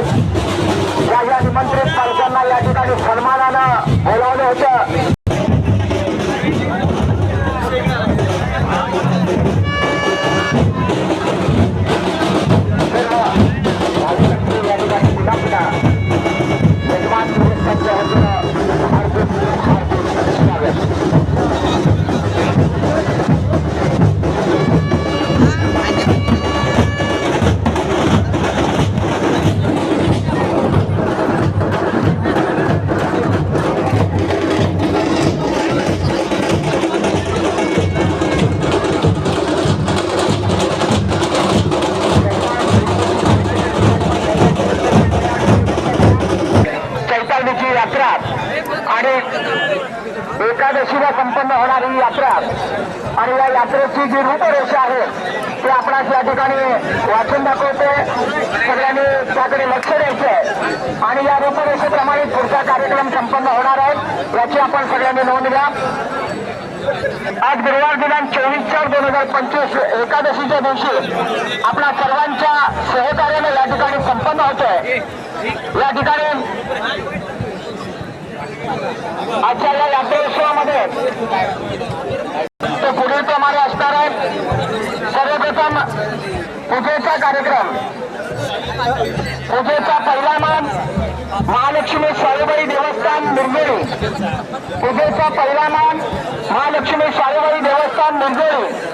या ज्या निमंत्रित पालकांना या ठिकाणी सन्मानानं बोलावलं होतं. यात्रा आणि एकादशीला संपन्न होणारी ही यात्रा. आणि या यात्रेची जी रूपरेषा आहे ती आपणास या ठिकाणी वाचून दाखवते. सगळ्यांनी त्याकडे लक्ष द्यायचं आहे आणि या रूपरेषेप्रमाणे पुढचा कार्यक्रम संपन्न होणार आहे याची आपण सगळ्यांनी नोंद घ्या. आज गुरुवार दिनांक चोवीस चार दोन हजार पंचवीस एकादशीच्या दिवशी आपल्या सर्वांच्या सहकार्याने या ठिकाणी संपन्न होतोय. या ठिकाणी आजच्या या यात्रोत्सवामध्ये ते पुढील प्रमाणे असणार आहेत. सर्वप्रथम पूजेचा कार्यक्रम. पूजेचा पहिला मान महालक्ष्मी शाळूबाई देवस्थान निर्मिळी पूजेचा पहिला मान महालक्ष्मी शाळूबाई देवस्थान निर्मिळी